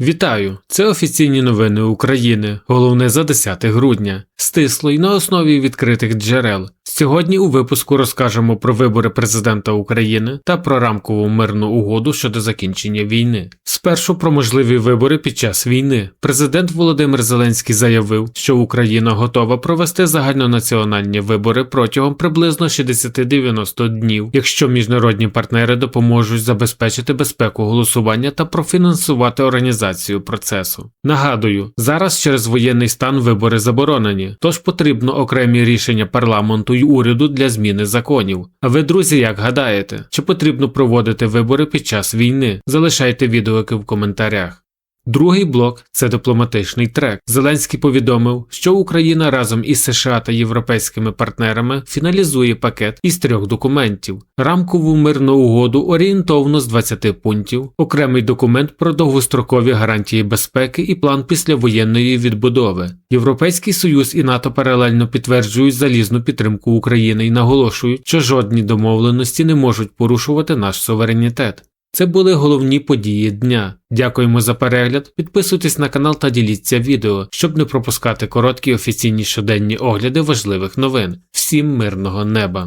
Вітаю! Це офіційні новини України. Головне за 10 грудня. Стисло й на основі відкритих джерел. Сьогодні у випуску розкажемо про вибори президента України та про рамкову мирну угоду щодо закінчення війни. Спершу про можливі вибори під час війни. Президент Володимир Зеленський заявив, що Україна готова провести загальнонаціональні вибори протягом приблизно 60-90 днів, якщо міжнародні партнери допоможуть забезпечити безпеку голосування та профінансувати організацію процесу. Нагадую, зараз через воєнний стан вибори заборонені, тож потрібно окремі рішення парламенту уряду для зміни законів. А ви, друзі, як гадаєте, чи потрібно проводити вибори під час війни? Залишайте відгуки в коментарях. Другий блок це дипломатичний трек. Зеленський повідомив, що Україна разом із США та європейськими партнерами фіналізує пакет із трьох документів: рамкову мирну угоду орієнтовно з 20 пунктів, окремий документ про довгострокові гарантії безпеки і план післявоєнної відбудови. Європейський союз і НАТО паралельно підтверджують залізну підтримку України і наголошують, що жодні домовленості не можуть порушувати наш суверенітет. Це були головні події дня. Дякуємо за перегляд. Підписуйтесь на канал та діліться відео, щоб не пропускати короткі офіційні щоденні огляди важливих новин. Всім мирного неба!